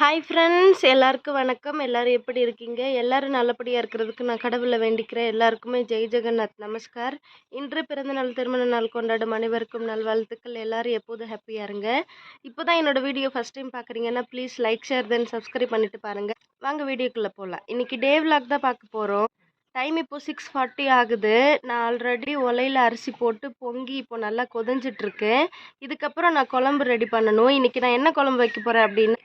Hi friends எல்லாருக்கும் வணக்கம். எல்லாரும் எப்படி இருக்கீங்க? எல்லோரும் நல்லபடியாக இருக்கிறதுக்கு நான் கடவுளை வேண்டிக்கிறேன். எல்லாருக்குமே ஜெய் ஜெகநாத் நமஸ்கார். இன்று பிறந்தநாள் திருமண நாள் கொண்டாடும் அனைவருக்கும் நல்வாழ்த்துக்கள். எல்லோரும் எப்போதும் ஹாப்பியாக இருங்க. இப்போ தான் என்னோடய வீடியோ ஃபஸ்ட் டைம் பார்க்குறீங்கன்னா please like share then subscribe பண்ணிவிட்டு பாருங்கள் வாங்க வீடியோக்குள்ளே போகலாம் இன்றைக்கி டே vlog தான் பார்க்க போகிறோம் டைம் இப்போ சிக்ஸ் ஃபார்ட்டி ஆகுது. நான் ஆல்ரெடி ஒலையில் அரிசி போட்டு பொங்கி இப்போ நல்லா கொதிஞ்சிட்ருக்கு இதுக்கப்புறம் நான் குழம்பு ரெடி பண்ணணும். இன்றைக்கி நான் என்ன குழம்பு வைக்க போகிறேன் அப்படின்னு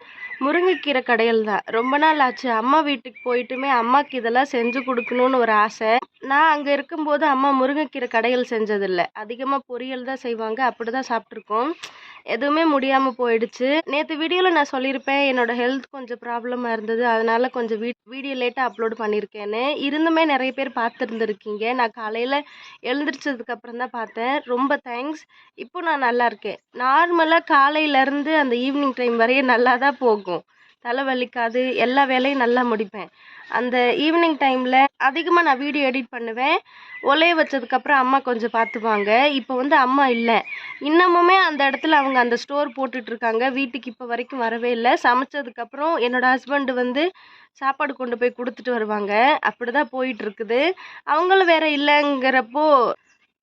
முருங்கைக்கீரை கடையில் தான். ரொம்ப நாள் ஆச்சு. அம்மா வீட்டுக்கு போயிட்டுமே அம்மாவுக்கு இதெல்லாம் செஞ்சு கொடுக்கணும்னு ஒரு ஆசை. நான் அங்கே இருக்கும்போது அம்மா முருங்கைக்கீரை கடையல் செஞ்சதில்லை. அதிகமாக பொரியல் தான் செய்வாங்க. அப்படி தான் சாப்பிட்ருக்கோம் எதுவுமே முடியாமல் போயிடுச்சு. நேற்று வீடியோவில் நான் சொல்லியிருப்பேன் என்னோட ஹெல்த் கொஞ்சம் ப்ராப்ளமாக இருந்தது. அதனால கொஞ்சம் வீ வீடியோ லேட்டாக அப்லோட் பண்ணியிருக்கேன்னு. இருந்துமே நிறைய பேர் பார்த்துருந்துருக்கீங்க. நான் காலையில் எழுந்திரிச்சதுக்கு அப்புறம் தான் பார்த்தேன். ரொம்ப தேங்க்ஸ் இப்போ நான் நல்லா இருக்கேன். நார்மலாக காலையிலேருந்து அந்த ஈவினிங் டைம் வரையும் நல்லா தான் போகும். தலை வலிக்காது. எல்லா வேலையும் நல்லா முடிப்பேன். அந்த ஈவினிங் டைமில் அதிகமாக நான் வீடியோ எடிட் பண்ணுவேன். ஒலைய வச்சதுக்கப்புறம் அம்மா கொஞ்சம் பார்த்துப்பாங்க இப்போ வந்து அம்மா இல்லை. இன்னமுமே அந்த இடத்துல அவங்க அந்த ஸ்டோர் போட்டுட்ருக்காங்க வீட்டுக்கு இப்போ வரைக்கும் வரவே இல்லை. சமைச்சதுக்கப்புறம் என்னோட ஹஸ்பண்டு வந்து சாப்பாடு கொண்டு போய் கொடுத்துட்டு வருவாங்க. அப்படி தான் போயிட்டுருக்குது அவங்களும் வேறு இல்லைங்கிறப்போ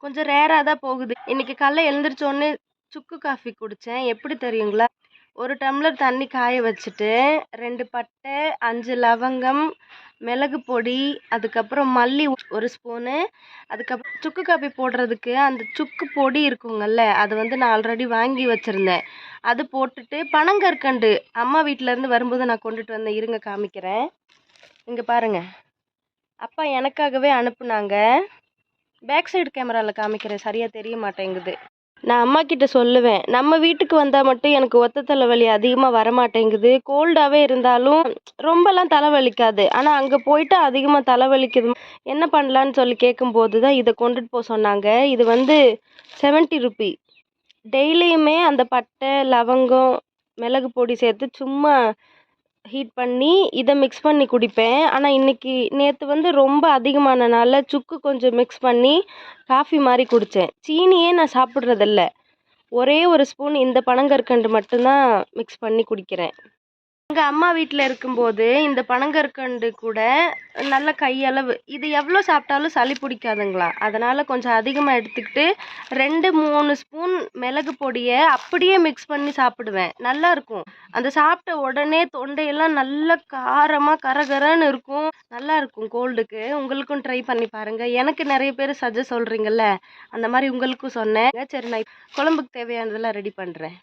கொஞ்சம் ரேராக தான் போகுது. இன்றைக்கி காலைல எழுந்திரிச்சோன்னே சுக்கு காஃபி குடித்தேன் எப்படி தெரியுங்களா? ஒரு டம்ளர் தண்ணி காய வச்சுட்டு ரெண்டு பட்டை அஞ்சு லவங்கம் மிளகு பொடி அதுக்கப்புறம் மல்லி ஒரு ஸ்பூனு அதுக்கப்புறம் சுக்கு காப்பி போடுறதுக்கு அந்த சுக்கு பொடி இருக்குங்கல்ல அது வந்து நான் ஆல்ரெடி வாங்கி வச்சுருந்தேன். அது போட்டுட்டு பனங்கற்கண்டு அம்மா வீட்டிலேருந்து வரும்போது நான் கொண்டுட்டு வந்தேன். இருங்க காமிக்கிறேன். இங்கே பாருங்கள் அப்பா எனக்காகவே அனுப்புனாங்க. பேக் சைடு கேமராவில் காமிக்கிறேன். சரியாக தெரிய மாட்டேங்குது. நான் அம்மா கிட்ட சொல்லுவேன். நம்ம வீட்டுக்கு வந்தால் மட்டும் எனக்கு ஒத்த தலைவலி அதிகமாக வரமாட்டேங்குது. கோல்டாகவே இருந்தாலும் ரொம்பலாம் தலைவலிக்காது. ஆனால் அங்கே போயிட்டு அதிகமாக தலைவலிக்குது. என்ன பண்ணலான்னு சொல்லி கேட்கும்போது தான் இதை கொண்டுட்டு போக சொன்னாங்க. இது வந்து செவன்ட்டி ருபி டெய்லியுமே அந்த பட்டை லவங்கம் மிளகு பொடி சேர்த்து சும்மா ஹீட் பண்ணி இதை மிக்ஸ் பண்ணி குடிப்பேன். ஆனால் இன்றைக்கி நேற்று வந்து ரொம்ப அதிகமானனால சுக்கு கொஞ்சம் மிக்ஸ் பண்ணி காஃபி மாதிரி குடித்தேன் சீனியே நான் சாப்பிட்றதில்ல. ஒரே ஒரு ஸ்பூன் இந்த பனங்கற்கண்டு மட்டும்தான் மிக்ஸ் பண்ணி குடிக்கிறேன். எங்கள் அம்மா வீட்டில் இருக்கும்போது இந்த பனங்கற்கண்டு கூட நல்ல கையளவு. இது எவ்வளோ சாப்பிட்டாலும் சளி பிடிக்காதுங்களா? அதனால் கொஞ்சம் அதிகமாக எடுத்துக்கிட்டு ரெண்டு மூணு ஸ்பூன் மிளகு பொடியை அப்படியே மிக்ஸ் பண்ணி சாப்பிடுவேன். நல்லா இருக்கும். அந்த சாப்பிட்ட உடனே தொண்டையெல்லாம் நல்ல காரமாக கரகரன்னு இருக்கும். நல்லா இருக்கும் கோல்டுக்கு. உங்களுக்கும் ட்ரை பண்ணி பாருங்கள் எனக்கு நிறைய பேர் சஜஸ்ட் சொல்கிறீங்கல்ல அந்த மாதிரி உங்களுக்கும் சொன்னேன். சரி நான் குழம்புக்கு தேவையானதெல்லாம் ரெடி பண்ணுறேன்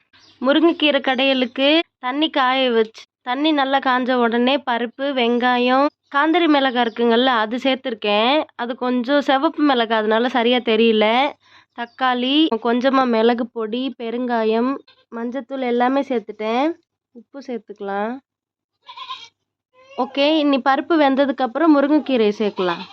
முருங்கைக்கீரை கடையலுக்கு தண்ணி காய வச்சு தண்ணி நல்லா காஞ்ச உடனே பருப்பு வெங்காயம் காந்தரி மிளகாய் இருக்குங்கள்ல அது சேர்த்துருக்கேன். அது கொஞ்சம் சிவப்பு மிளகாய் அதனால சரியாக தெரியல. தக்காளி கொஞ்சமாக மிளகு பொடி பெருங்காயம் மஞ்சத்தூள் எல்லாமே சேர்த்துட்டேன். உப்பு சேர்த்துக்கலாம். ஓகே இனி பருப்பு வெந்ததுக்கப்புறம் முருங்கைக்கீரை சேர்க்கலாம்.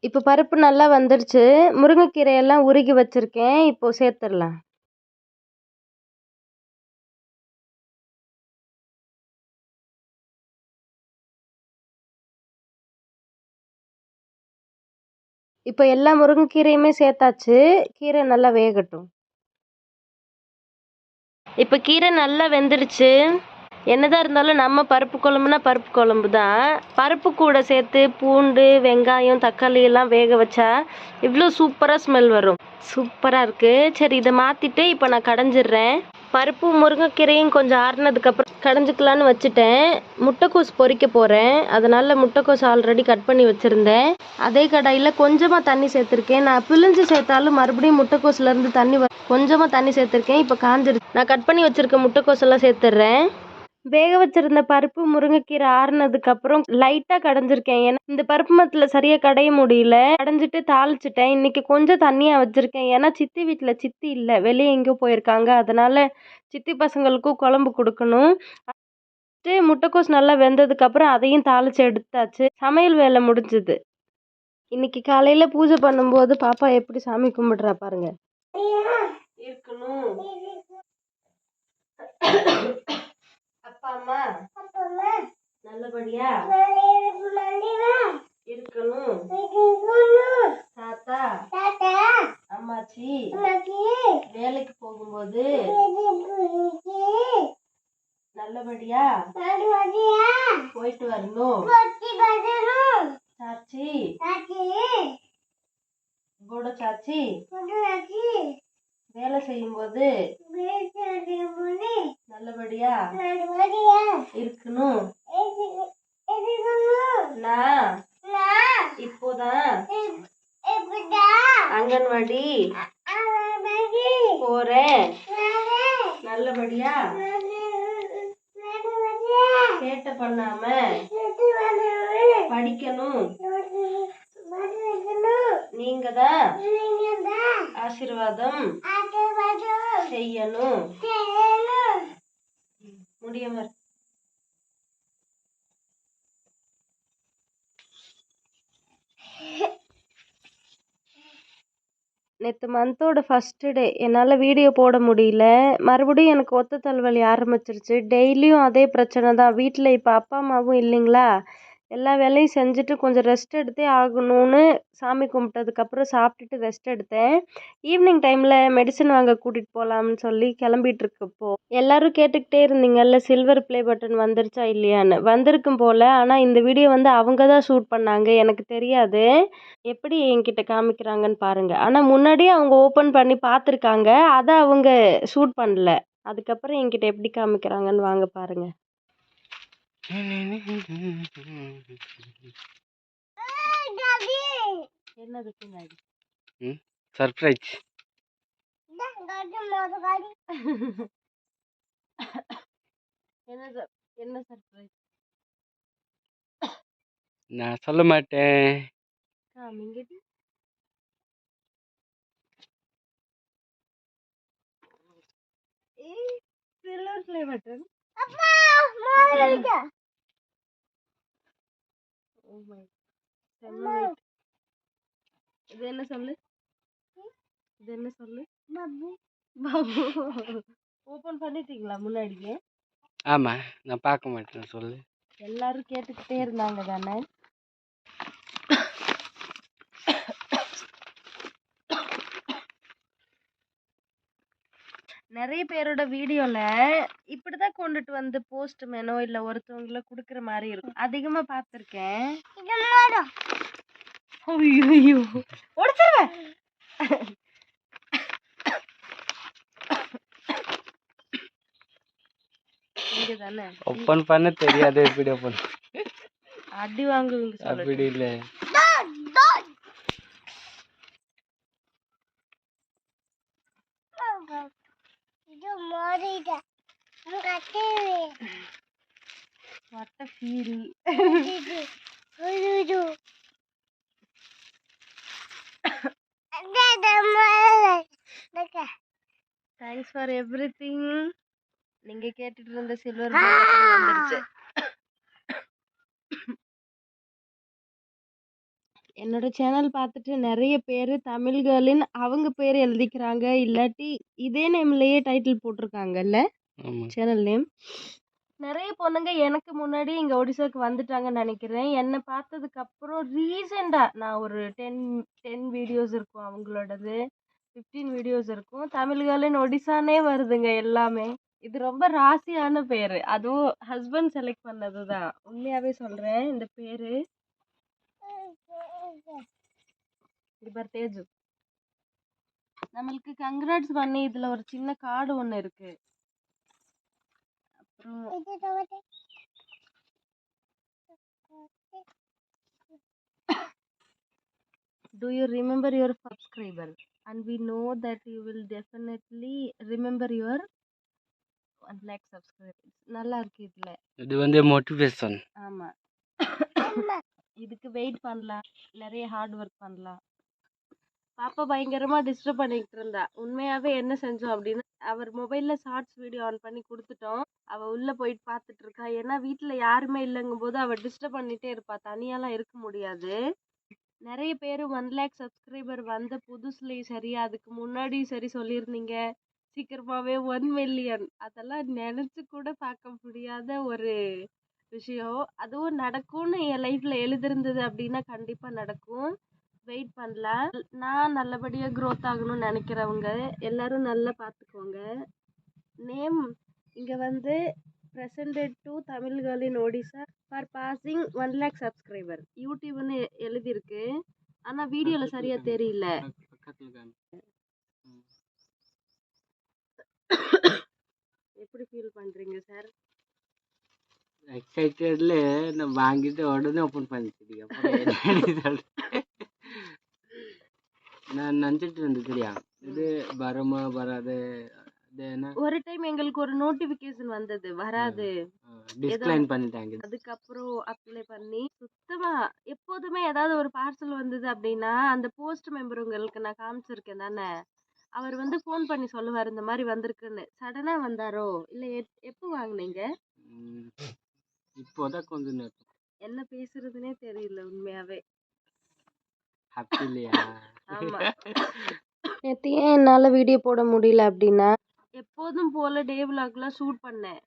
இப்போ பருப்பு நல்லா வந்துடுச்சு முருங்கைக்கீரையெல்லாம் உருகி வச்சுருக்கேன். இப்போது சேர்த்துடலாம். இப்போ எல்லா முருங்கைக்கீரையுமே சேர்த்தாச்சு. கீரை நல்லா வேகட்டும். இப்போ கீரை நல்லா வெந்துருச்சு என்னதான் இருந்தாலும் நம்ம பருப்பு குழம்புனா பருப்பு குழம்பு தான். பருப்பு கூட சேர்த்து பூண்டு வெங்காயம் தக்காளி எல்லாம் வேக வச்சா இவ்வளோ சூப்பராக ஸ்மெல் வரும். சூப்பராக இருக்குது சரி இதை மாற்றிட்டு இப்போ நான் கடைஞ்சிடுறேன். பருப்பு முருங்கைக்கீரையும் கொஞ்சம் ஆறுனதுக்கப்புறம் கடைஞ்சிக்கலான்னு வச்சுட்டேன். முட்டைக்கோஸ் பொறிக்க போகிறேன் அதனால் முட்டைக்கோஸ் ஆல்ரெடி கட் பண்ணி வச்சுருந்தேன். அதே கடாயில் கொஞ்சமாக தண்ணி சேர்த்துருக்கேன். நான் பிழிஞ்சு சேர்த்தாலும் மறுபடியும் முட்டைக்கோஸ்லேருந்து தண்ணி வ கொஞ்சமாக தண்ணி சேர்த்துருக்கேன். இப்போ காஞ்சிருச்சு. நான் கட் பண்ணி வச்சுருக்க முட்டைக்கோஸ் எல்லாம் சேர்த்துட்றேன் வேக வச்சிருந்த பருப்பு முருங்கைக்கீரை ஆறுனதுக்கப்புறம் லைட்டாக கடைஞ்சிருக்கேன். ஏன்னா இந்த பருப்பு மத்தில் சரியாக கடைய முடியல. கடைஞ்சிட்டு தாளிச்சிட்டேன். இன்னைக்கு கொஞ்சம் தண்ணியாக வச்சுருக்கேன். ஏன்னா சித்தி வீட்டில் சித்தி இல்லை. வெளியே எங்கேயோ போயிருக்காங்க. அதனால சித்தி பசங்களுக்கும் குழம்பு கொடுக்கணும். முட்டைக்கோஸ் நல்லா வெந்ததுக்கப்புறம் அதையும் தாளிச்சு எடுத்தாச்சு. சமையல் வேலை முடிஞ்சுது. இன்னைக்கு காலையில் பூஜை பண்ணும்போது பாப்பா எப்படி சாமி கும்பிடுறா பாருங்க. இருக்கணும். அப்பா அம்மா? நல்லபடியா? இருக்கணும். தாத்தா? அம்மாச்சி வேலைக்கு போகும்போது நல்லபடியா போயிட்டு வரணும். சாச்சி கூட சாச்சி. வேலை செய்யும்போது நல்லபடியா இருக்கணும். நான் இப்போதான் அங்கன்வாடி போறேன். நல்லபடியா? சேட்டை பண்ணாம படிக்கணும். நீங்க தான் ஆசீர்வாதம். செய்யணும். முடியவர் நேற்று மந்தோட ஃபஸ்ட்டு டே என்னால் வீடியோ போட முடியல. மறுபடியும் எனக்கு ஒத்த தலைவலி ஆரம்பிச்சிருச்சு. டெய்லியும் அதே பிரச்சனை தான். வீட்டில் இப்போ அப்பா அம்மாவும் இல்லைங்களா? எல்லா வேலையும் செஞ்சுட்டு கொஞ்சம் ரெஸ்ட் எடுத்தே ஆகணும்னு சாமி கும்பிட்டதுக்கப்புறம் சாப்பிட்டுட்டு ரெஸ்ட் எடுத்தேன். ஈவினிங் டைமில் மெடிசன் வாங்க கூட்டிகிட்டு போகலாம்னு சொல்லி கிளம்பிட்டு எல்லாரும் கேட்டுக்கிட்டே இருந்தீங்கல்ல சில்வர் ப்ளே பட்டன் வந்துருச்சா இல்லையான்னு? வந்திருக்கும் போல் ஆனால் இந்த வீடியோ வந்து அவங்க தான் ஷூட் பண்ணாங்க எனக்கு தெரியாது. எப்படி என்கிட்ட காமிக்கிறாங்கன்னு பாருங்கள் ஆனால் முன்னாடியே அவங்க ஓப்பன் பண்ணி பார்த்துருக்காங்க அதை அவங்க ஷூட் பண்ணல. அதுக்கப்புறம் என்கிட்ட எப்படி காமிக்கிறாங்கன்னு வாங்க பாருங்கள் என்னது பின்னாடி சர்ப்ரைஸ் என்ன sir- என்ன சர்ப்ரைஸ் நான் சொல்ல மாட்டேன் காமிங்கடி ஏய் சில்வர் ப்ளே இது என்ன சொல்லு? இது என்ன சொல்லு? பாபு. ஓபன் பண்ணிட்டீங்களா முன்னாடியே? ஆமா நான் பார்க்க மாட்டேன் சொல்லு. எல்லாரும் கேட்டுக்கிட்டே இருந்தாங்க தானே? நிறைய பேரோட வீடியோல இப்படிதான் கொண்டுட்டு வந்து போஸ்ட் மெனோ இல்ல ஒருத்தவங்கள குடுக்குற மாதிரி இருக்கும். அதிகமா பார்த்திருக்கேன் ஐயோ உடைச்சிருவேன் இங்க தானே ஓப்பன் பண்ண தெரியாது எப்படி ஓப்பன் அடி வாங்குவீங்க அப்படி இல்ல. ஃபீல் தேங்க்ஸ் ஃபார் எவ்ரிதிங் நீங்க கேட்டுட்டு இருந்த சில்வர் வந்துருச்சு. என்னோட சேனல் பார்த்துட்டு நிறைய பேர் தமிழ் கேர்ளின் அவங்க பேர் எழுதிக்கிறாங்க. இல்லாட்டி இதே நேம்லயே டைட்டில் போட்டிருக்காங்கல்ல? சேனல் நேம் நிறைய பொண்ணுங்க எனக்கு முன்னாடி இங்கே ஒடிசாவுக்கு வந்துட்டாங்கன்னு நினைக்கிறேன். என்னை பார்த்ததுக்கப்புறம் ரீசெண்டாக நான் ஒரு டென் டென் வீடியோஸ் இருக்கும் அவங்களோடது. ஃபிஃப்டீன் வீடியோஸ் இருக்கும். தமிழ்களின் ஒடிசானே வருதுங்க எல்லாமே. இது ரொம்ப ராசியான பேர். அதுவும் ஹஸ்பண்ட் செலக்ட் பண்ணது தான் உண்மையாகவே சொல்கிறேன் இந்த பேர். இது தேஜு. நம்மளுக்கு கங்க்ராட்ஸ் பண்ணி இதில் ஒரு சின்ன கார்டு ஒன்று இருக்குது do you remember your subscriber and we know that you will definitely remember your 1 lakh subscribers நல்லா இருக்கு இதுல இது வந்து மோட்டிவேஷன் ஆமா இதுக்கு வெயிட் பண்ணலாம் நிறைய ஹார்ட் ஒர்க் பண்ணலாம் பாப்பா பயங்கரமா டிஸ்டர்ப் பண்ணிக்கிட்டு இருந்தா. உண்மையாவே என்ன செஞ்சோம் அப்படின்னு அவர் மொபைல்ல ஷார்ட்ஸ் வீடியோ ஆன் பண்ணி கொடுத்துட்டோம். அவ உள்ள போயிட்டு பார்த்துட்டு இருக்கா. ஏன்னா வீட்டில் யாருமே இல்லைங்கும் போது அவ டிஸ்டர்ப் பண்ணிட்டே இருப்பா. தனியாலாம் இருக்க முடியாது. நிறைய பேர் ஒன் லேக் சப்ஸ்கிரைபர் வந்த புதுசுலேயும் சரி அதுக்கு முன்னாடியும் சரி சொல்லியிருந்தீங்க. சீக்கிரமாவே ஒன் மில்லியன் அதெல்லாம் நினச்சி கூட பார்க்க முடியாத ஒரு விஷயம். அதுவும் நடக்கும்னு என் லைஃப்பில் எழுதிருந்தது அப்படின்னா கண்டிப்பாக நடக்கும். வெயிட் பண்ணலாம் நான் நல்லபடியா growth ஆகணும்னு நினைக்கிறவங்க எல்லாரும் நல்லா பார்த்துக்கோங்க. நேம் இங்க வந்து presented to Tamil girl in Odisha for passing one lakh subscriber யூடியூப்னு எழுதியிருக்கு. ஆனா வீடியோல சரியா தெரியல. எப்படி ஃபீல் பண்றீங்க சார் எக்ஸைட்டட்ல நான் வாங்கிட்டு உடனே ஓப்பன் பண்ணிட்டு அப்புறம். நான் நினச்சிட்டு இருந்தேன் சரியா இது வருமா வராது ஒரு டைம் எங்களுக்கு ஒரு நோட்டிபிகேஷன் வந்தது வராது. டிஸ்க்ளைன் பண்ணிட்டாங்க அதுக்கப்புறம் அப்ளை பண்ணி சுத்தமா எப்போதுமே ஏதாவது ஒரு பார்சல் வந்தது அப்படின்னா அந்த போஸ்ட் மெம்பர் உங்களுக்கு நான் காமிச்சிருக்கேன் தானே? அவர் வந்து ஃபோன் பண்ணி சொல்லுவார் இந்த மாதிரி வந்திருக்குன்னு. சடனா வந்தாரோ? இல்ல எப்- எப்போ வாங்குனீங்க. இப்போதான் கொஞ்சம் நேரம். என்ன பேசுறதுனே தெரியல உண்மையாவே. ஹாப்பி இல்லையா நேற்று ஏன் என்னால் வீடியோ போட முடியல அப்படின்னா? எப்போதும் போல டே விலாக்லாம் ஷூட் பண்ணேன்.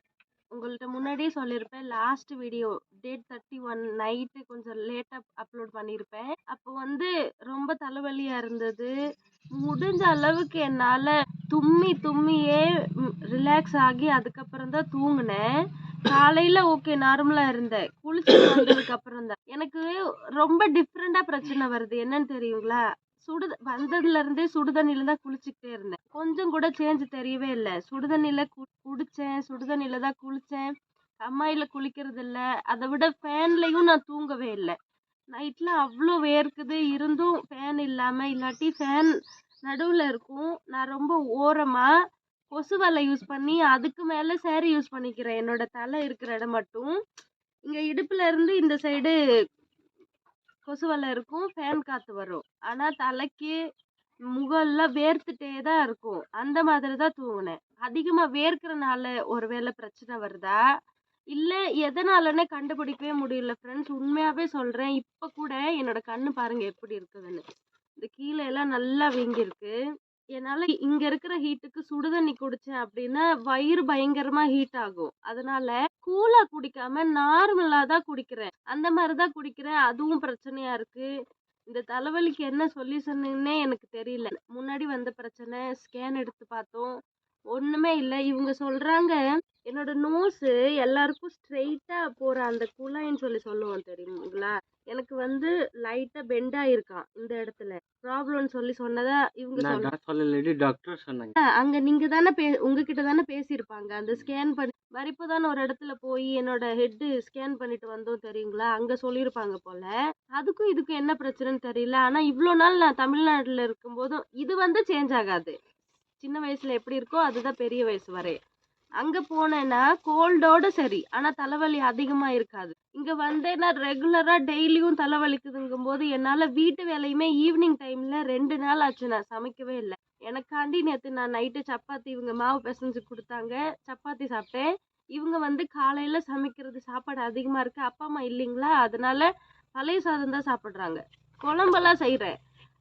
உங்கள்கிட்ட முன்னாடியே சொல்லியிருப்பேன் last video date thirty one night கொஞ்சம் லேட்டாக அப்லோட் பண்ணியிருப்பேன். அப்போ வந்து ரொம்ப தலைவலியாக இருந்தது. முடிஞ்ச அளவுக்கு என்னால் தும்மி தும்மியே ரிலாக்ஸ் ஆகி அதுக்கப்புறம் தான் தூங்கினேன். காலையில் ஓகே நார்மலாக இருந்தேன். குளிச்சு வந்ததுக்கு அப்புறம் தான் எனக்கு ரொம்ப டிஃப்ரெண்டா பிரச்சனை வருது. என்னன்னு தெரியுங்களா? சுடு வந்ததுல இருந்தே சுடுதண்ணில தான் குளிச்சுக்கிட்டே இருந்தேன். கொஞ்சம் கூட சேஞ்ச் தெரியவே இல்லை. சுடுதண்ணில குடிச்சேன். சுடுதண்ணில தான் குளிச்சேன். கம்மாயில குளிக்கிறது இல்ல. அதை விட ஃபேன்லயும் நான் தூங்கவே இல்லை. நைட்ல அவ்வளோ வேர்க்குது. இருந்தும் ஃபேன் இல்லாம இல்லாட்டி ஃபேன் நடுவுல இருக்கும். நான் ரொம்ப ஓரமா கொசு வலை யூஸ் பண்ணி அதுக்கு மேல சேரீ யூஸ் பண்ணிக்கிறேன் என்னோட தலை இருக்கிற இடம் மட்டும். இங்க இடுப்புல இருந்து இந்த சைடு கொசு வலை இருக்கும் ஃபேன் காத்து வரும். ஆனா தலைக்கு முகம்லாம் வேர்த்துட்டே தான் இருக்கும். அந்த மாதிரி தான் தூங்கினேன். அதிகமா வேர்க்கிறனால ஒருவேளை பிரச்சனை வருதா? இல்ல எதனாலன்னு கண்டுபிடிக்கவே முடியல ஃப்ரெண்ட்ஸ் உண்மையாவே சொல்றேன். இப்ப கூட என்னோட கண்ணு பாருங்க எப்படி இருக்குதுன்னு. இந்த கீழே எல்லாம் நல்லா வீங்கியிருக்கு. என்னால இங்க இருக்கிற ஹீட்டுக்கு சுடுதண்ணி குடிச்சேன் அப்படின்னா வயிறு பயங்கரமா ஹீட் ஆகும். அதனால கூலா குடிக்காம நார்மலா தான் குடிக்கிறேன். அந்த மாதிரி தான் குடிக்கிறேன். அதுவும் பிரச்சனையா இருக்கு. இந்த தலைவலிக்கு என்ன சொல்யூஷன்னே எனக்கு தெரியல. முன்னாடி வந்த பிரச்சனை ஸ்கேன் எடுத்து பார்த்தோம். ஒண்ணுமே இல்லை. இவங்க சொல்றாங்க என்னோட நோஸு எல்லாருக்கும் ஸ்ட்ரெயிட்டா போற அந்த குழாயின்னு சொல்லி சொல்லுவோம் தெரியுங்களா? எனக்கு வந்து லைட்டா பெண்ட் ஆயிருக்கான் இந்த இடத்துல. ப்ராப்ளம்னு சொல்லி சொன்னதா இவங்க நான் சொல்லலடி டாக்டர் சொன்னாங்க. அங்க நீங்க தானே பே உங்ககிட்ட தானே பேசியிருப்பாங்க. அந்த ஸ்கேன் பண்ணி வரிப்பு தானே ஒரு இடத்துல போய் என்னோட ஹெட் ஸ்கேன் பண்ணிட்டு வந்தோம் தெரியுங்களா? அங்க சொல்லியிருப்பாங்க போல. அதுக்கும் இதுக்கும் என்ன பிரச்சனைன்னு தெரியல. ஆனா இவ்வளோ நாள் நான் தமிழ்நாட்டுல இருக்கும்போதும் இது வந்து சேஞ்ச் ஆகாது. சின்ன வயசுல எப்படி இருக்கோ அதுதான் பெரிய வயசு வரை. அங்க போனேன்னா கோல்டோட சரி. ஆனா தலைவலி அதிகமா இருக்காது. இங்க வந்தேன்னா ரெகுலரா டெய்லியும் தலைவலிக்குதுங்கும் போது என்னால வீட்டு வேலையுமே ஈவினிங் டைம்ல ரெண்டு நாள் ஆச்சு நான் சமைக்கவே இல்லை. எனக்காண்டி நேற்று நான் நைட்டு சப்பாத்தி இவங்க மாவு பிசைஞ்சு கொடுத்தாங்க. சப்பாத்தி சாப்பிட்டேன். இவங்க வந்து காலையில சமைக்கிறது சாப்பாடு அதிகமா இருக்கு. அப்பா அம்மா இல்லைங்களா? அதனால பழைய சாதம் தான் சாப்பிட்றாங்க. குழம்பெல்லாம் செய்கிறேன்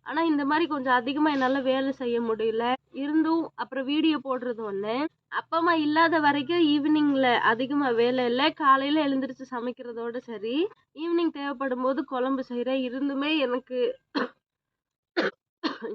ஆனா இந்த மாதிரி கொஞ்சம் அதிகமா என்னால வேலை செய்ய முடியல. இருந்தும் அப்புறம் வீடியோ போடுறது ஒண்ணு. அப்பா அம்மா இல்லாத வரைக்கும் ஈவினிங்ல அதிகமா வேலை இல்லை. காலையில எழுந்திரிச்சு சமைக்கிறதோட சரி ஈவினிங் தேவைப்படும் போது குழம்பு செய்கிறேன் இருந்துமே எனக்கு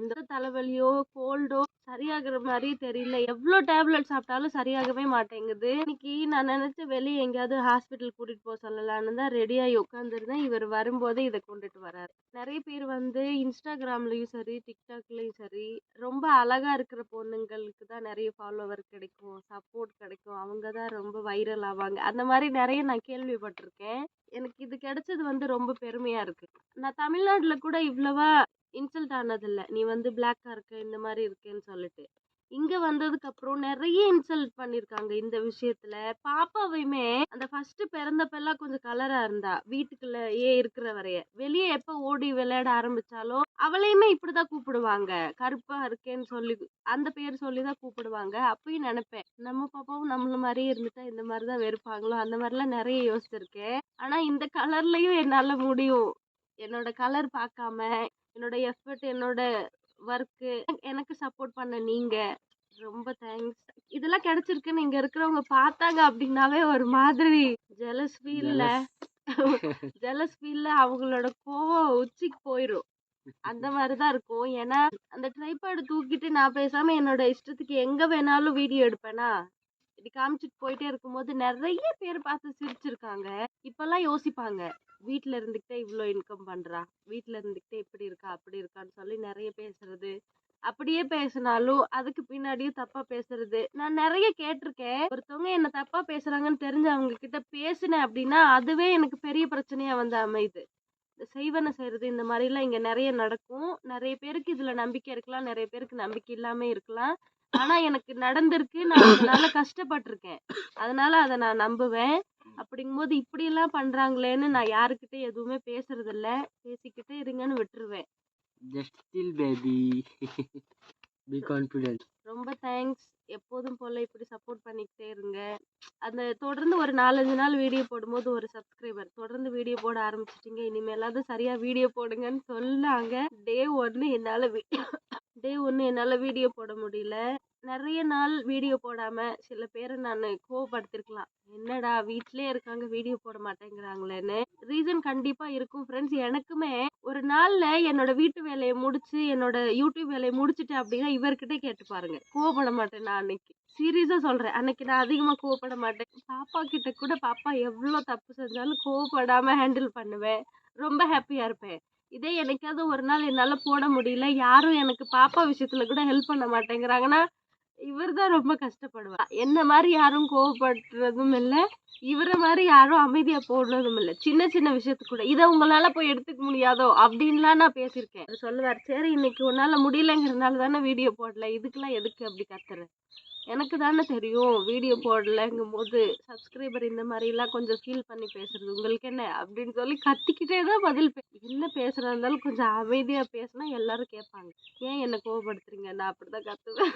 இந்த தலைவலியோ கோல்டோ சரியாகிற மாதிரி தெரியல. எவ்வளோ டேப்லெட் சாப்பிட்டாலும் சரியாகவே மாட்டேங்குது. இன்னைக்கு நான் நினைச்சு வெளியே எங்கேயாவது ஹாஸ்பிட்டல் கூட்டிட்டு போக சொல்லலான்னு தான் ரெடியாகி உட்காந்துருந்தேன் இவர் வரும்போதே இதை கொண்டுட்டு வராரு. நிறைய பேர் வந்து இன்ஸ்டாகிராம்லயும் சரி டிக்டாக்லயும் சரி ரொம்ப அழகா இருக்கிற பொண்ணுங்களுக்கு தான் நிறைய ஃபாலோவர் கிடைக்கும் சப்போர்ட் கிடைக்கும். அவங்க தான் ரொம்ப வைரல் ஆவாங்க. அந்த மாதிரி நிறைய நான் கேள்விப்பட்டிருக்கேன். எனக்கு இது கிடைச்சது வந்து ரொம்ப பெருமையா இருக்கு. நான் தமிழ்நாட்டுல கூட இவ்வளவா இன்சல்ட் ஆனதில்ல. நீ வந்து பிளாக்காக இருக்க இந்த மாதிரி இருக்கேன்னு சொல்லிட்டு. இங்கே வந்ததுக்கு அப்புறம் நிறைய இன்சல்ட் பண்ணியிருக்காங்க இந்த விஷயத்துல. பாப்பாவையுமே அந்த ஃபர்ஸ்ட் பிறந்தப்பெல்லாம் கொஞ்சம் கலரா இருந்தா வீட்டுக்குள்ளேயே இருக்கிற வரைய. வெளியே எப்போ ஓடி விளையாட ஆரம்பிச்சாலும் அவளையுமே இப்படிதான் கூப்பிடுவாங்க. கருப்பா இருக்கேன்னு சொல்லி அந்த பேர் சொல்லி தான் கூப்பிடுவாங்க. அப்பயும் நினைப்பேன் நம்ம பாப்பாவும் நம்மள மாதிரியே இருந்துட்டா இந்த மாதிரி தான் வெறுப்பாங்களோ? அந்த மாதிரிலாம் நிறைய யோசிச்சிருக்கேன். ஆனா இந்த கலர்லயும் என்னால முடியும். என்னோட கலர் பார்க்காம என்னோட எஃபர்ட் என்னோட ஒர்க்கு எனக்கு சப்போர்ட் பண்ண நீங்க ரொம்ப தேங்க்ஸ் இதெல்லாம் கிடைச்சிருக்குன்னு இங்க இருக்கிறவங்க பார்த்தாங்க அப்படின்னாவே ஒரு மாதிரி ஜெலஸ் ஃபீல்ல ஜெலஸ் ஃபீல்ல அவங்களோட கோவம் உச்சிக்கு போயிடும் அந்த மாதிரிதான் இருக்கும். ஏன்னா அந்த ட்ரைபாடு தூக்கிட்டு நான் பேசாம என்னோட இஷ்டத்துக்கு எங்க வேணாலும் வீடியோ எடுப்பேனா? இப்படி காமிச்சிட்டு போயிட்டே இருக்கும்போது நிறைய பேர் பார்த்து சிரிச்சிருக்காங்க. இப்பெல்லாம் யோசிப்பாங்க வீட்டில் இருந்துக்கிட்டே இவ்வளோ இன்கம் பண்ணுறா வீட்டில் இருந்துக்கிட்டே இப்படி இருக்கா? அப்படி இருக்கான்னு சொல்லி நிறைய பேசுறது. அப்படியே பேசினாலும் அதுக்கு பின்னாடியும் தப்பா பேசுறது. நான் நிறைய கேட்டிருக்கேன். ஒருத்தவங்க என்ன தப்பா பேசுறாங்கன்னு தெரிஞ்சு அவங்க கிட்ட பேசினேன் அப்படின்னா அதுவே எனக்கு பெரிய பிரச்சனையா வந்து அமையுது. இந்த செய்வன செய்யறது இந்த மாதிரிலாம் இங்க நிறைய நடக்கும். நிறைய பேருக்கு இதுல நம்பிக்கை இருக்கலாம் நிறைய பேருக்கு நம்பிக்கை இல்லாம இருக்கலாம். ஆனா எனக்கு நடந்திருக்கு. நான் அதனால கஷ்டப்பட்டிருக்கேன். அதனால அதை நான் நம்புவேன். அப்படிங்கும்போது இப்படி எல்லாம் பண்றாங்களேன்னு நான் யாருக்கிட்ட எதுவுமே பேசுறது இல்ல பேசிக்கிட்டே இருங்கன்னு விட்டுருவேன். Just still baby be confident ரொம்ப தேங்க்ஸ் எப்போதும் போல இப்படி சப்போர்ட் பண்ணிக்கிட்டே இருங்க. அந்த தொடர்ந்து ஒரு நாலஞ்சு நாள் வீடியோ போடும்போது ஒரு சப்ஸ்கிரைபர் தொடர்ந்து வீடியோ போட ஆரம்பிச்சிட்டீங்க. இனிமேலாவது சரியா வீடியோ போடுங்கன்னு சொன்னாங்க. டே ஒன்று என்னால் டே ஒன்று என்னால் வீடியோ போட முடியல. நிறைய நாள் வீடியோ போடாமல் சில பேரை நான் கோவப்படுத்திருக்கலாம். என்னடா வீட்டிலே இருக்காங்க வீடியோ போட மாட்டேங்கிறாங்களேன்னு. ரீசன் கண்டிப்பாக இருக்கும் ஃப்ரெண்ட்ஸ் எனக்குமே ஒரு நாள்ல என்னோட வீட்டு வேலையை முடிச்சு என்னோட யூடியூப் வேலையை முடிச்சுட்டேன் அப்படின்னா இவர்கிட்ட கேட்டு பாருங்க. கோவப்பட மாட்டேன் நான் அன்னைக்கு. சீரியஸா சொல்றேன். அன்னைக்கு நான் அதிகமா கோவப்பட மாட்டேன். பாப்பா கிட்ட கூட பாப்பா எவ்வளவு தப்பு செஞ்சாலும் கோவப்படாம ஹேண்டில் பண்ணுவேன். ரொம்ப ஹாப்பியா இருப்பேன். இதே என்னைக்காவது ஒரு நாள் என்னால போட முடியல. யாரும் எனக்கு பாப்பா விஷயத்துல கூட ஹெல்ப் பண்ண மாட்டேங்கிறாங்கன்னா இவர் தான் ரொம்ப கஷ்டப்படுவார். என்ன மாதிரி யாரும் கோவப்படுறதும் இல்லை. இவரை மாதிரி யாரும் அமைதியா போடுறதும் இல்லை. சின்ன சின்ன விஷயத்துக்கு கூட. இதை உங்களால போய் எடுத்துக்க முடியாதோ? அப்படின்லாம் நான் பேசியிருக்கேன். சொல்லுவார் சரி இன்னைக்கு உன்னால முடியலங்கிறதுனால தானே வீடியோ போடல. இதுக்கெல்லாம் எதுக்கு அப்படி கத்துற? எனக்கு தானே தெரியும். வீடியோ போடலங்கும் போது சப்ஸ்கிரைபர் இந்த மாதிரிலாம் கொஞ்சம் ஃபீல் பண்ணி பேசுறது உங்களுக்கு என்ன? அப்படின்னு சொல்லி கத்திக்கிட்டே தான் பதில் பே என்ன பேசுறதா இருந்தாலும் கொஞ்சம் அமைதியா பேசினா எல்லாரும் கேட்பாங்க. ஏன் என்னை கோவப்படுத்துறீங்க? நான் அப்படிதான் கத்துவேன்.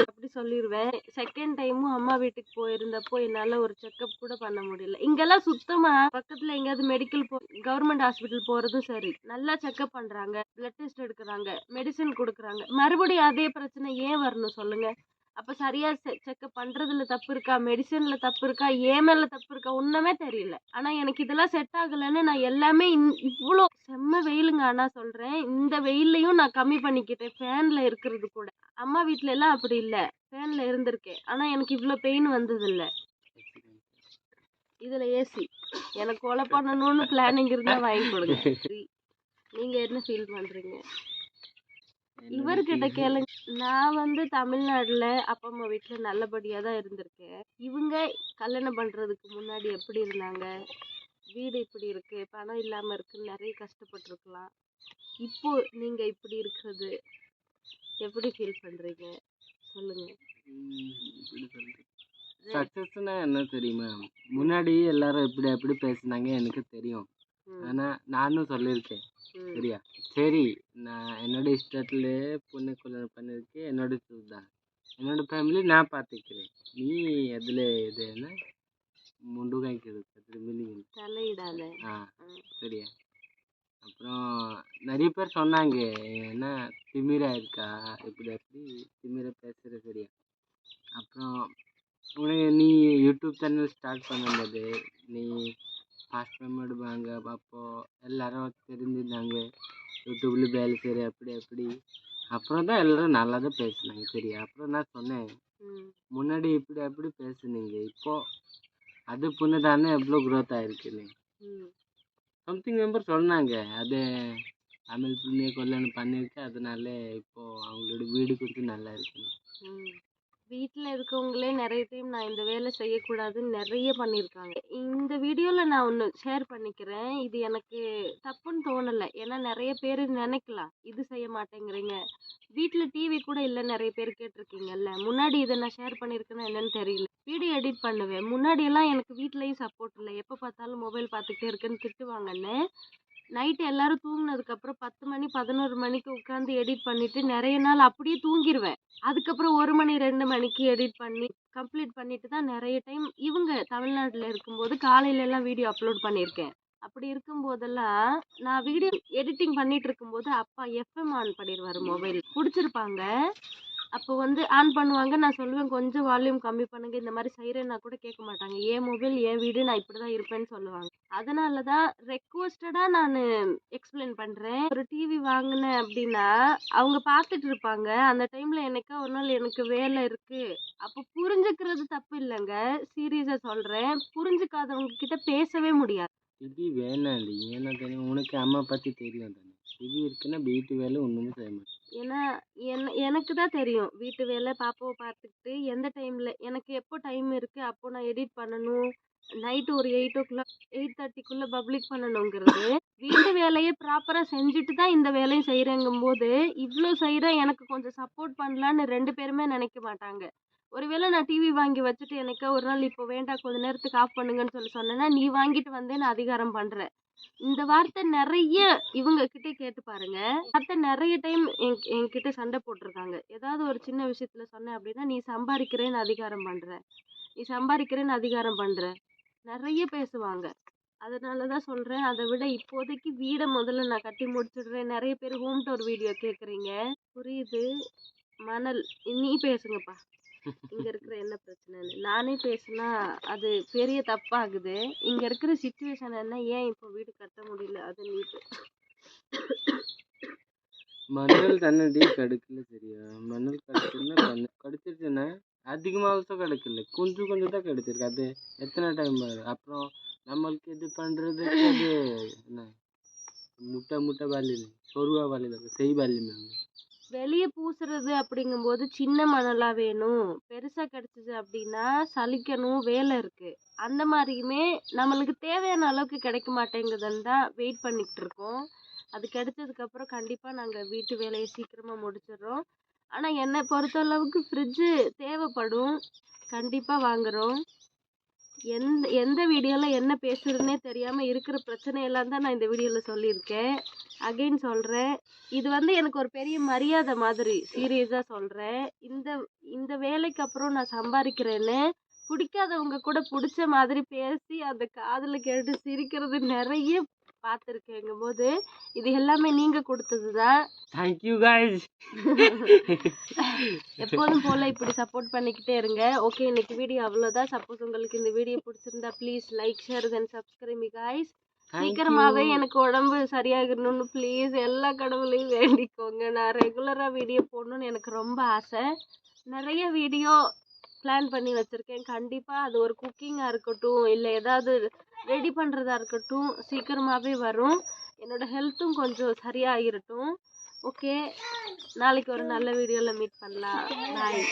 அப்படி சொல்லிடுவேன் செகண்ட் டைமும் அம்மா வீட்டுக்கு போயிருந்தப்போ என்னால ஒரு செக்கப் கூட பண்ண முடியல. இங்கெல்லாம் சுத்தமா பக்கத்துல எங்கேயாவது மெடிக்கல் போ கவர்மெண்ட் ஹாஸ்பிட்டல் போறதும் சரி. நல்லா செக்கப் பண்றாங்க. பிளட் டெஸ்ட் எடுக்கிறாங்க மெடிசன் கொடுக்குறாங்க. மறுபடியும் அதே பிரச்சனை ஏன் வரணும் சொல்லுங்க? அப்போ சரியா செக்கப் பண்றதுல தப்பு இருக்கா? மெடிசன்ல தப்பு இருக்கா? ஏன் மேல தப்பு இருக்கா? ஒன்றுமே தெரியல. ஆனா எனக்கு இதெல்லாம் செட் ஆகலைன்னு நான் எல்லாமே இன் இவ்வளோ செம்ம வெயிலுங்க ஆனா சொல்றேன். இந்த வெயில்லையும் நான் கம்மி பண்ணிக்கிட்டேன். ஃபேன்ல இருக்கிறது கூட. அம்மா வீட்ல எல்லாம் அப்படி இல்லை. ஃபேன்ல இருந்திருக்கேன். ஆனா எனக்கு இவ்வளோ பெயின் வந்தது இதில் இதுல ஏசி எனக்கு கொலை பண்ணணும்னு பிளானிங் இருந்தா வாங்கி கொடுங்க. சரி. நீங்க என்ன ஃபீல் பண்றீங்க? இவர்கிட்ட கேளுங்க. நான் வந்து தமிழ்நாடுல அப்பா அம்மா வீட்டுல நல்லபடியா தான் இருந்திருக்கேன். இவங்க கல்யாணம் பண்றதுக்கு முன்னாடி எப்படி இருந்தாங்க? வீடு இப்படி இருக்கு பணம் இல்லாம இருக்குன்னு நிறைய கஷ்டப்பட்டிருக்கலாம். இப்போ நீங்க இப்படி இருக்கிறது எப்படி ஃபீல் பண்றீங்க? சொல்லுங்க. சக்சஸ்னா என்ன தெரியுமா? முன்னாடி எல்லாரும் இப்படி அப்படி பேசுனாங்க எனக்கு தெரியும். ஆனா நானும் சொல்லியிருக்கேன். சரியா? சரி நான் என்னோட இஷ்டத்துல பொண்ணு கல்யாணம் பண்ணிருக்கேன் என்னோட choose தான் என்னோட ஃபேமிலி நான் பார்த்துக்கிறேன். நீ அதில் இது என்ன? முண்டு காய்க்கிறது திரும்பி தலையிடாத. ஆ சரியா? அப்புறம் நிறைய பேர் சொன்னாங்க என்ன திமிரா இருக்கா? இப்படி அப்படி திமிரா பேசுகிற சரியா? அப்புறம் உனக்கு நீ யூடியூப் சேனல் ஸ்டார்ட் பண்ணும்போது நீ ஃபாஸ்ட் பேமெண்ட் வாங்க அப்போ எல்லாரும் தெரிஞ்சிருந்தாங்க. யூடியூப்ல வேலை செய்கிற அப்படி அப்படி. அப்புறம் தான் எல்லாரும் நல்லா தான் பேசுனாங்க சரியா அப்புறம் நான் சொன்னேன் முன்னாடி இப்படி அப்படி பேசுனீங்க. இப்போ அது புண்ணு தானே எவ்வளோ க்ரோத் ஆயிருக்குன்னு. ம், சம்திங் மெம்பர் சொன்னாங்க அது தமிழ் புண்ணிய கல்யாணம் பண்ணியிருக்கேன் அதனால இப்போ அவங்களோட வீடு கொஞ்சம் நல்லா இருக்கு ம். வீட்டில் இருக்கவங்களே நிறைய டைம் நான் இந்த வேலை செய்யக்கூடாதுன்னு நிறைய பண்ணியிருக்காங்க. இந்த வீடியோவில் நான் ஒன்று ஷேர் பண்ணிக்கிறேன். இது எனக்கு தப்புன்னு தோணலை. ஏன்னா நிறைய பேர் நினைக்கலாம். இது செய்ய மாட்டேங்கிறீங்க. வீட்டில் டிவி கூட இல்லை நிறைய பேர் கேட்டிருக்கீங்கல்ல. முன்னாடி இதை நான் ஷேர் பண்ணியிருக்கேன்னா என்னன்னு தெரியல. வீடியோ எடிட் பண்ணுவேன். முன்னாடியெல்லாம் எனக்கு வீட்லேயும் சப்போர்ட் இல்லை. எப்போ பார்த்தாலும் மொபைல் பார்த்துக்கிட்டே இருக்குன்னு திட்டுவாங்கன்னு நைட்டு எல்லாரும் தூங்கினதுக்கப்புறம் பத்து மணி பதினோரு மணிக்கு உட்காந்து எடிட் பண்ணிட்டு நிறைய நாள் அப்படியே தூங்கிடுவேன் அதுக்கப்புறம் ஒரு மணி ரெண்டு மணிக்கு எடிட் பண்ணி கம்ப்ளீட் பண்ணிட்டு தான் நிறைய டைம் இவங்க தமிழ்நாட்டில் இருக்கும்போது காலையில எல்லாம் வீடியோ அப்லோட் பண்ணியிருக்கேன். அப்படி இருக்கும்போதெல்லாம் நான் வீடியோ எடிட்டிங் பண்ணிட்டு இருக்கும்போது அப்பா எஃப்எம் ஆன் பண்ணிடுவாரு மொபைல். பிடிச்சிருப்பாங்க? அப்போ வந்து ஆன் பண்ணுவாங்க. நான் சொல்லுவேன் கொஞ்சம் வால்யூம் கம்மி பண்ணுங்கள் இந்த மாதிரி செய்கிறேன்னா கூட கேட்க மாட்டாங்க. என் மொபைல் என் வீடு நான் இப்படி தான் இருப்பேன்னு சொல்லுவாங்க. அதனால தான் ரெக்வஸ்டடாக நான் எக்ஸ்பிளைன் பண்ணுறேன் ஒரு டிவி வாங்கினேன் அப்படின்னா அவங்க பார்த்துட்டு இருப்பாங்க. அந்த டைமில் என்னைக்கா ஒரு நாள் எனக்கு வேலை இருக்குது அப்போ புரிஞ்சுக்கிறது தப்பு இல்லைங்க. சீரியஸாக சொல்கிறேன் புரிஞ்சுக்காதவங்க கிட்ட பேசவே முடியாது. டிவி வேணாண்டி ஏன்னா தெரியும் உனக்கு அம்மா பற்றி தெரியும் இது இருக்குன்னா வீட்டு வேலை ஒன்றுமே செய்ய மாட்டேன். ஏன்னா என் எனக்கு தான் தெரியும். வீட்டு வேலை பாப்பாவை பார்த்துக்கிட்டு எந்த டைமில் எனக்கு எப்போ டைம் இருக்குது அப்போ நான் எடிட் பண்ணணும். நைட்டு ஒரு எயிட் ஓ கிளாக் எயிட் தேர்ட்டிக்குள்ளே பப்ளிக் பண்ணணுங்கிறது வீட்டு வேலையை ப்ராப்பராக செஞ்சுட்டு தான் இந்த வேலையும் செய்கிறேங்கும்போது இவ்வளோ செய்கிறேன் எனக்கு கொஞ்சம் சப்போர்ட் பண்ணலான்னு ரெண்டு பேருமே நினைக்க மாட்டாங்க. ஒருவேளை நான் டிவி வாங்கி வச்சுட்டு எனக்கு ஒரு நாள் இப்போ வேண்டாம் கொஞ்ச நேரத்துக்கு ஆஃப் பண்ணுங்கன்னு சொல்லி சொன்னேன்னா நீ வாங்கிட்டு வந்தே நான் அதிகாரம் பண்ணுறேன் இந்த வார்த்தை நிறைய இவங்க கிட்டே கேட்டு பாருங்க. வார்த்தை நிறைய டைம் என்கிட்ட சண்டை போட்டிருக்காங்க. ஏதாவது ஒரு சின்ன விஷயத்துல சொன்னேன் அப்படின்னா நீ சம்பாதிக்கிறேன்னு அதிகாரம் பண்ற. நீ சம்பாதிக்கிறேன்னு அதிகாரம் பண்ற. நிறைய பேசுவாங்க. அதனால தான் சொல்கிறேன் அதை விட இப்போதைக்கு வீடை முதல்ல நான் கட்டி முடிச்சிடுறேன். நிறைய பேர் ஹோம் டோர் வீடியோ கேட்குறீங்க புரியுது? மணல் நீ பேசுங்கப்பா. இங்கே இருக்கிற என்ன பிரச்சனைன்னு. நானே பேசினா அது பெரிய தப்பாகுது. இங்கே இருக்கிற சுச்சுவேஷன் என்ன? ஏன் இப்போ வீடு கட்ட முடியல? அது நீ மணல் தண்ணடி கடுக்கல சரியா? மணல் கடுக்குன்னா கண்ணு அதிகமாகத்தான் கிடைக்கல. கொஞ்சம் கொஞ்சம் தான் கிடைச்சிருக்கு அது எத்தனை டைம் அப்புறம் நம்மளுக்கு இது பண்ணுறதுக்கு அது என்ன? முட்டை முட்டை பாலில் சொருவா பாலில் செய் பாலில் வெளியே பூசுறது அப்படிங்கும்போது சின்ன மணலா வேணும். பெருசா கிடச்சிது அப்படின்னா சலிக்கணும் வேலை இருக்கு. அந்த மாதிரியுமே நம்மளுக்கு தேவையான அளவுக்கு கிடைக்க மாட்டேங்குதுன்னு தான் வெயிட் பண்ணிக்கிட்டு இருக்கோம். அது கிடைச்சதுக்கு அப்புறம் கண்டிப்பா நாங்க வீட்டு வேலையை சீக்கிரமா முடிச்சிடுறோம். ஆனா என்னை பொறுத்த அளவுக்கு ஃப்ரிட்ஜு தேவைப்படும். கண்டிப்பா வாங்குறோம். எந்த எந்த வீடியோவில் என்ன பேசுறதுனே தெரியாமல் இருக்கிற பிரச்சனையெல்லாம் தான் நான் இந்த வீடியோவில் சொல்லியிருக்கேன். அகைன் சொல்கிறேன் இது வந்து எனக்கு ஒரு பெரிய மரியாதை மாதிரி சீரியஸாக சொல்கிறேன் இந்த இந்த வேலைக்கு அப்புறம் நான் சம்பாதிக்கிறேன்னு பிடிக்காதவங்க கூட பிடிச்ச மாதிரி பேசி அந்த காதில் கேட்டு சிரிக்கிறது நிறைய பார்த்துருக்கேங்கும் போது இது எல்லாமே நீங்கள் கொடுத்தது தான் தேங்க்யூ காய்ஸ் எப்போதும் போல் இப்படி சப்போர்ட் பண்ணிக்கிட்டே இருங்க. ஓகே இன்னைக்கு வீடியோ அவ்வளோதான் சப்போஸ் உங்களுக்கு இந்த வீடியோ பிடிச்சிருந்தா please like share then subscribe guys. சீக்கிரமாவே எனக்கு உடம்பு சரியாகணும்னு ப்ளீஸ் எல்லா கடவுளையும் வேண்டிக்கோங்க. நான் ரெகுலராக வீடியோ போடணும்னு எனக்கு ரொம்ப ஆசை. நிறைய வீடியோ பிளான் பண்ணி வச்சுருக்கேன். கண்டிப்பாக அது ஒரு குக்கிங்காக இருக்கட்டும் இல்லை ஏதாவது ரெடி பண்ணுறதா இருக்கட்டும் சீக்கிரமாகவே வரும். என்னோட ஹெல்த்தும் கொஞ்சம் சரியாகிரட்டும் ஓகே நாளைக்கு ஒரு நல்ல வீடியோவில் மீட் பண்ணலாம். பாய்